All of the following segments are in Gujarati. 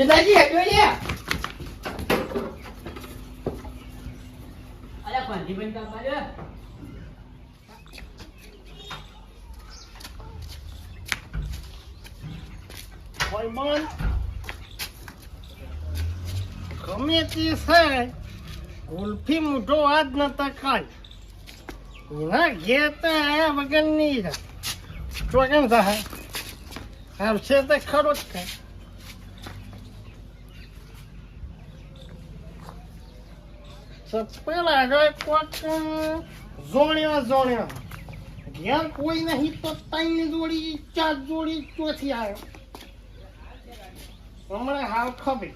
જતાજી હેડ્યો લે અરે પંજીબેન કામ આવ્યો ભાઈબંધ ગમે તે છે ઉલ્ફી મોટો આજ નતા કાય એના ઘેર તો આયા વગર નહીં ચોગન થાય આવશે તો ખરો જ કઈ. ચપ્પલ આગળ કોક જોણ્યા જોણ્યા. ઘેર કોઈ નહીં તો ત્રણ જોડી, ચાર જોડી ચોથી આવ્યો હમણાં હાલ ખબર.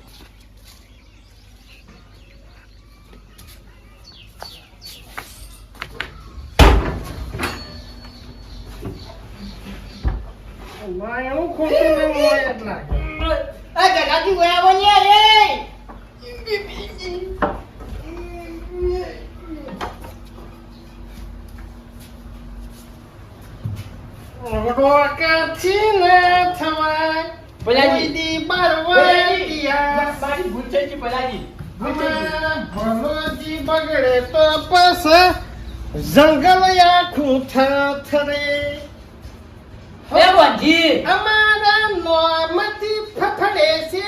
ના એવું ખોટું હોય એટલા. જગાજી ગયા આવો રોકાથી ને થવાય ભલાજી. દી બારવાટિયા. મારી ભૂલ થઈ છે ભલાજી ભલોજી બગડે તો પસ જંગલ આખું થથરે અમારા નોમતી ફફડે છે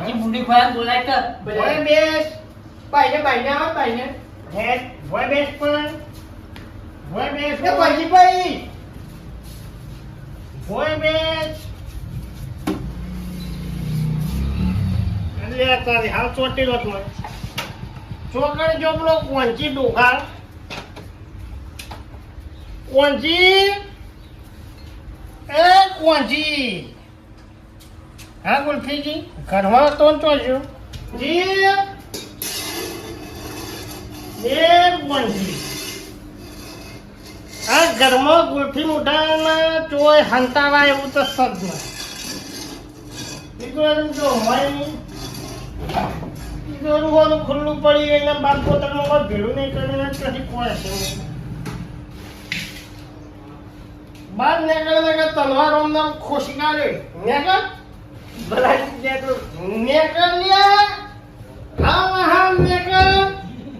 પેલા મુંડી બુડી ખોયા બોલાય કે બોલે બેસ. બાઈને બાઈને આવો બાઈને હેડ ભોય બેસ પણ. ભોય બેસ એ ભાઈ ભોય બેસ. અરે તારી હાલ ચોટી લો મને ચોકડ જોબલો કોંચી ડોખા કોંચી. એ કોંચી. હા, ગુલફીજી? ઘરમાં તો તો જો જી એ કોંચી આ ઘરમાં ગુલ્ફી મુઠાના ચોય હંતાવા એવું તો સદ ના બીજું એમ હોય બીજું હોનું ખુલ્લું પડી એના બાર પોતાનું કોઈ ભેળું નહીં કરીને કદી કોઈ છે. બાર નીકળ તલવાર અમને ખુશી કાઢે નીકળ? તો નીકળ લ્યા હાલ હાલ નીકળ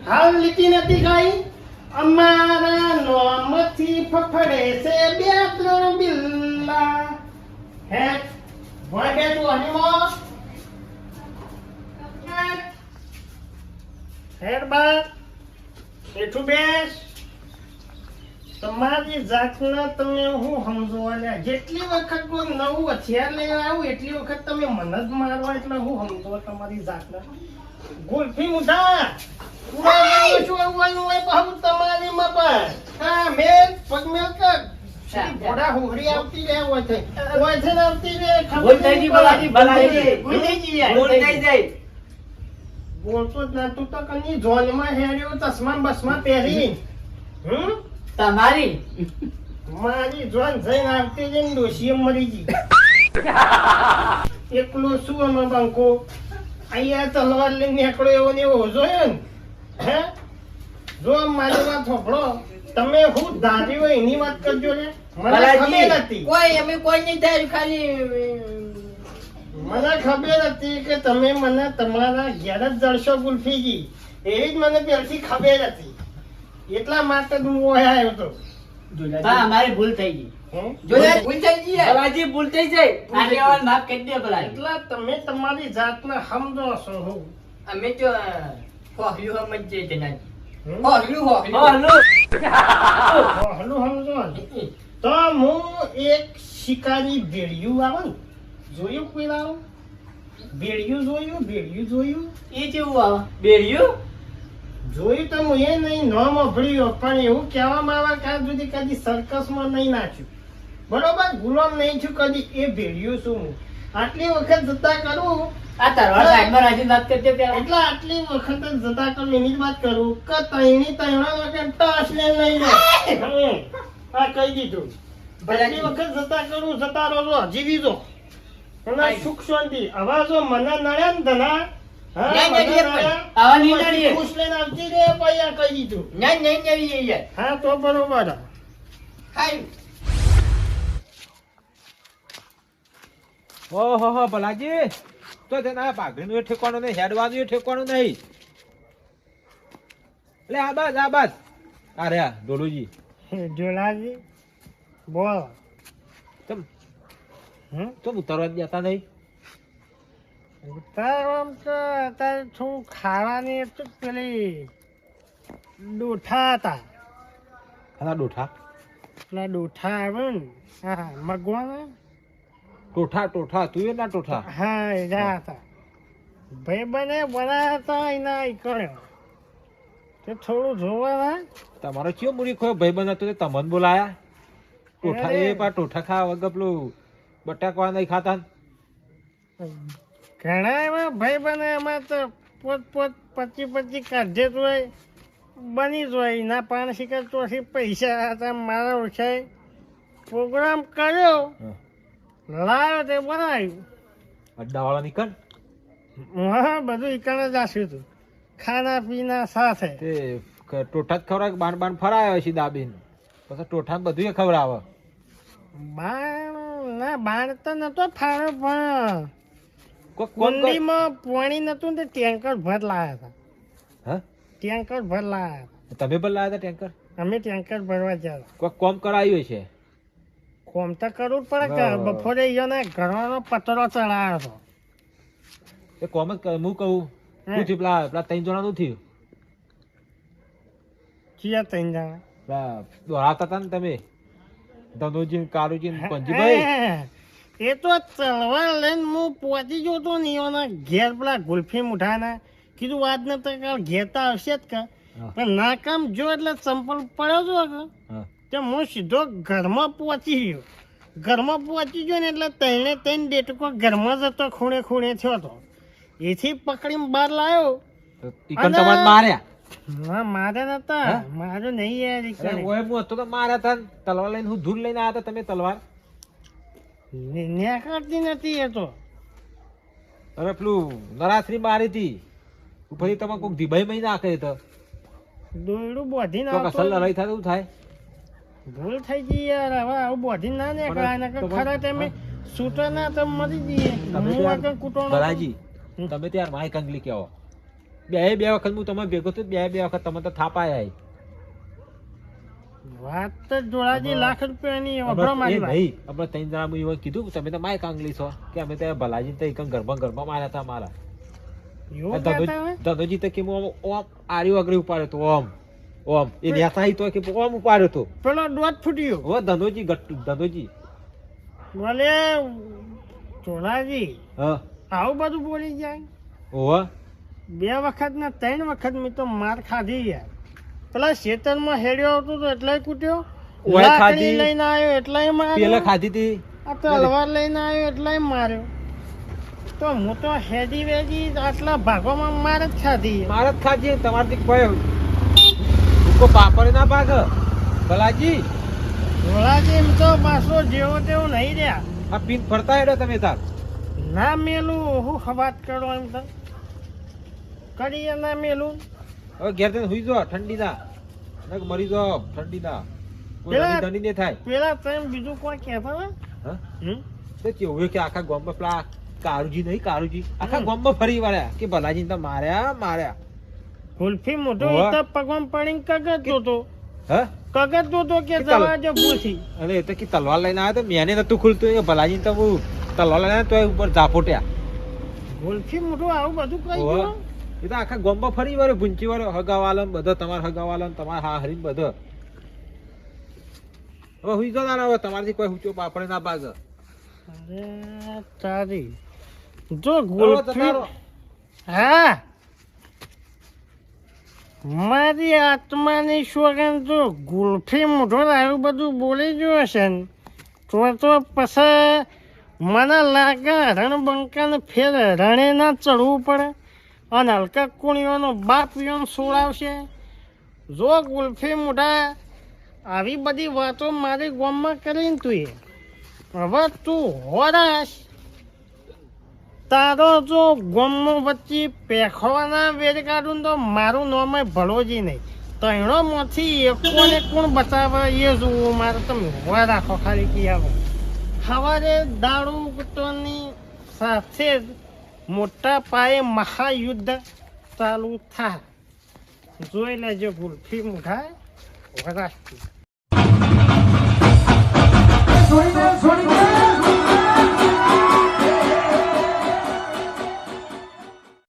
હાલ લીટી નથી ખાઈ અમારા નોમથી ફફડે છે બે ત્રણ બિલ્લા હે ભોય બે તું હનીમો હેડ બાર એઠું બેસ. તમારી જાતના તમે હું સમજવાના જેટલી વખત કોઈ નવું હથિયાર લઈને આવું એટલી વખત તમે મને જ મારવા. એટલે હું સમજો તમારી જાતના. ગુલ્ફી મુઠા તમારી હા પગમેલ કર. ઘોડા આવતી રહે હોય છે. હોય છે આવતી રહે ભૂલ થઈ ગઈ ભલાજી ભલાજી ભૂલ થઈ ગઈ. ભૂલ થઈ જાય બોલતો જ ના તું તો કની જોનમાં હેડ્યો ચશ્મા બસમાં પહેરી. હમ? તમારી? મારી જોન જઈને આવતી જઈને ડોશીએ મરી ગઈ એકલો શું અમે બંકો? અહીંયા તલવાર લઈને નીકળો એવો ને એવો જોયો ને. હે? જો મારી વાત સાંભળો તમે હું ધાર્યું હોય એની વાત કરજો ને? મને ખબર હતી. કોઈ અમે કોઈ નહીં થાય ખાલી મને ખબર હતી કે તમે મને તમારા ઘેર જ જળશો ગુલ્ફીજી એવી જ મને પહેલથી ખબર હતી. એટલા માટે જ હું ઓય આવ્યો તો? હા અમારી ભૂલ થઈ ગઈ. હે? જોયા ભૂલ થઈ ગઈ યાર. ભલાજી ભૂલ થઈ જાય. ભૂલ થઈ આગેવાન માફ કરી દે ભલાજી એટલા તમે તમારી જાતને સમજો છો હું. અમે તો હોહલું સમજીએ જનાજી હમ? હોહલું હોહલું. હાલો. હલું સમજો ને. તો હું એક શિકારી ભેડિયું આવે જોયું કોઈ પેલા ભેડિયું જોયું ભેડિયું જોયું? એ જેવું આવે? બેરિયું જોયું તો હું એ નહીં ન મળ્યું પણ એવું કહેવામાં આવે કે સુધી કદી સર્કસમાં નહીં નાખ્યું બરોબર? ગુલામ નહીં છું કદી. એ ભેળ્યું છું હું. આટલી વખત જતા કરું. આ તરવાર સાઈડમાં રાખીને વાત કરજો પેલા. એટલે આટલી વખત જતા કરું એની જ વાત કરું. કે તૈણી તૈણા વખત ટસ ને નહીં લે આ કહી દીધું. આટલી વખત જતા કરું જતા રહો જીવી જો અને સુખ શાંતિ. હવે જો મને નડે ને ધના. હા, તો બરોબર. ઓહો હો ભલાજી. તો તેના પાઘડીનું ઠેકવાનું નહીં હેડવાનું ઠેકવાનું નહીં. એટલે આ બસ આ બસ અરે આ ડોલુજી. જોલાજી બોલ. તમ હમ? તમ ઉતારવા જ જતા નહીં? ઉતાર તો અત્યારે થોડું ખાવાની હતું પેલી ડોઠા હતા. હા ડોઠા? પેલા ડોઠા આવે ને હા મગવાના? ટોઠા ટોઠા તું એ ટોઠા? હા એ હતા. ભાઈ બને બનાવ્યા હતા એના ઈ તે થોડું જોવાના. તમારો ચિયો મૂરી ખોયો? ભાઈ બન હતો તે તમને બોલાયા? ટોઠા એ. પા ટોઠા ખાવા વગર પેલું બટાકા નહીં ખાતા? ઘણા એવા ભાઈ બને એમાં તો પોત પોત પચી પચી કાઢે જ હોય. બની જ હોય. એના પાણી શીખર ચોથી પૈસા હતા મારા ઓછાય. પ્રોગ્રામ કર્યો. લાવ્યો તે બનાવ્યું. અડ્ડાવાળા નીકળ. હા બધું ઈકણ જ આસ્યું હતું. ખાના પીના સાથે. તે ટોઠા જ ખવડાવે બાણ બાણ ફરાયો છે દાબીન? પછી ટોઠા બધું ખવડાવે. બાણ ના બાણ તો નતો ફાળો પણ. કુંડીમાં પાણી નતું ને તે ટેન્કર ભર લાયા હતા. હા? ટેન્કર ભર લાવ્યા તમે ભર લાયા હતા ટેન્કર? અમે ટેન્કર ભરવા ગયા કોઈ કોમ કરાયું છે? કોમ તો કરવું પડે કે. બપોરે ઈયોને ઘરવાનો પતરો ચડાયો હતો. એ કોમ જ હું કહું શું થયું? પેલા પેલા ત્રણ જણાનું થયું? ચિયા ત્રણ જણા? દોડાતા હતા ને તમે? ધનુજી કારુજી ને પંજીભાઈ? એ તો તલવાર લઈને હું પહોંચી ગયો તો ને ઈયોના ઘેર પેલા ગુલ્ફી મુઠાના. કીધું વાત ને તો કાલ ઘેરતા આવશે જ કે. પણ પણ નાકામ જો એટલે ચંપલ પડ્યો કે તે હું સીધો ઘરમાં પહોંચી ગયો. ઘરમાં પહોંચી ગયો ને એટલે તઈને તઈને ડેટકો ઘરમાં જતો હતો ખૂણે ખૂણે થયો હતો એથી પકડીને બહાર લાવ્યો માર્યા? ના મારે નતા. મારો નહીં યાર ઓય હું હતો તો માર્યા હતા તલવાર લઈને હું ધૂળ લઈને આવ્યા હતા તમે તલવાર? ને- નેકળતી નથી એ તો. અરે પેલું નરાશ્રી મારી હતી પછી તમે કોઈક ધીબાઈ મહી નાખે તો. દોયડું બોધી ના કસલ લડાઈ થાય તો થાય? ભૂલ થઈ ગઈ યાર હવે આવું બોધી ના નીકળાય નકર ખરા તમે છૂટો ના તો મરી જઈએ. તમે હું ત્યાં- ભલાજી હમ. તમે ત્યાં માય કંગલી કહેવો બે બે વખત હું તમે ભેગો થયો બે બે વખત તમે તો થાપાયા વાત તો જોડાજી લાખ રૂપિયાની ઓભળો મારી એ આપણે ત્રણ જણા એવું કીધું કે તમે તો માય કાંગલી છો કે અમે ત્યાં ભલાજી તો એકમ ગરબા ગરબા માર્યા હતા મારા. એવું કહેતા હોય? ધનોજી તો કે ઓમ આર્યું આગળ ઉપાડ્યો તો ઓમ ઓમ. એ નેસાઈ તો કે ઓમ ઉપાડ્યો તો. પેલો દોત ફૂટ્યો. હો ધનોજી ગટ્ટુ ધનોજી. બોલે ચોલાજી હા. આવું બધું બોલી જાય? ઓવા બે વખત ને ત્રણ વખત મેં તો માર ખાધી યાર. પેલા ખેતરમાં હેડ્યો આવતો તો એટલે કૂટ્યો ઓય ખાધી. લઈને આવ્યો એટલે પેલા ખાધી હતી આ તલવાર લઈને આવ્યો એટલે માર્યો. તો હું તો હેડી વેજી આટલા ભાગોમાં માર જ ખાધી. માર જ ખાધી. તમારથી કોઈ ભૂકો પાપડ ના પાક. ભલાજી. ભલાજી એમ તો પાછો જેવો તેવો નહીં રહ્યા. આ પીન ફરતા હેડો તમે તાર. ના મેલું હું વાત કરો એમ તો. કરીએ ના મેલું. હવે ઘેર જઈને સુઈ જો ઠંડી ના નક મરી જો ઠંડી ના કોઈ ધની ને થાય. પેલા તમે બીજું કોઈ કહેતા હતા? હા? તે કેવું કે આખા ગામમાં પેલા કારુજી નહીં કારુજી. આખા. ગામમાં ફરી વાળ્યા કે ભલાજી તો માર્યા માર્યા. ગુલ્ફી મોટો. એ તો પગમાં પડીને કગતો હતો. હા? કગતો તો કે જવા જો ભૂસી અરે એ તો કે તલવાર લઈને આવ્યો તો મેને નતું ખુલતું કે ભલાજી તો હું તલવાર લઈને તો ઉપર ઝાપોટ્યા. ગુલ્ફી મોટો આવું બધું કઈ. ગયું? એ તો આખા ગામમાં ફરી વળ્યો ભૂંચી વળ્યો હગાવાલો બધા તમારા હગાવાલો તમારા હા હરીને બધા. હવે હુઈ જાઓ ના હવે તમારાથી કોઈ ઊંચો પાપડે ના અરે તારી જો ગુલ્ફી હા? મારી આત્માની સોગન તો ગુલ્ફી મોઢો આવું બધું બોલી ગયો હશે ને તો તો પછી મને લાગે રણબંકાને ફેર રણે ના ચડવું પડે. અને હલકા કુણીઓનો બાપ યોન સોડાવશે જો ગુલ્ફી મોઢા આવી બધી વાતો મારી ગામમાં કરીને તું હવે તું હોરાશ. તારો જો ગોમનો વચ્ચે પેખવાના વેર કાઢું તો મારું નામ ભળોજી નહીં. તૈણોમાંથી એકોને કોણ બચાવે એ જોવું મારે તમે ઊભા રાખો ખાલી કી આવો. સવારે દારૂ કૂટવાની સાથે જ મોટા પાયે મહાયુદ્ધ ચાલુ થાય. જોઈ લેજો ગુલ્ફી મુઠાય વરાશથી.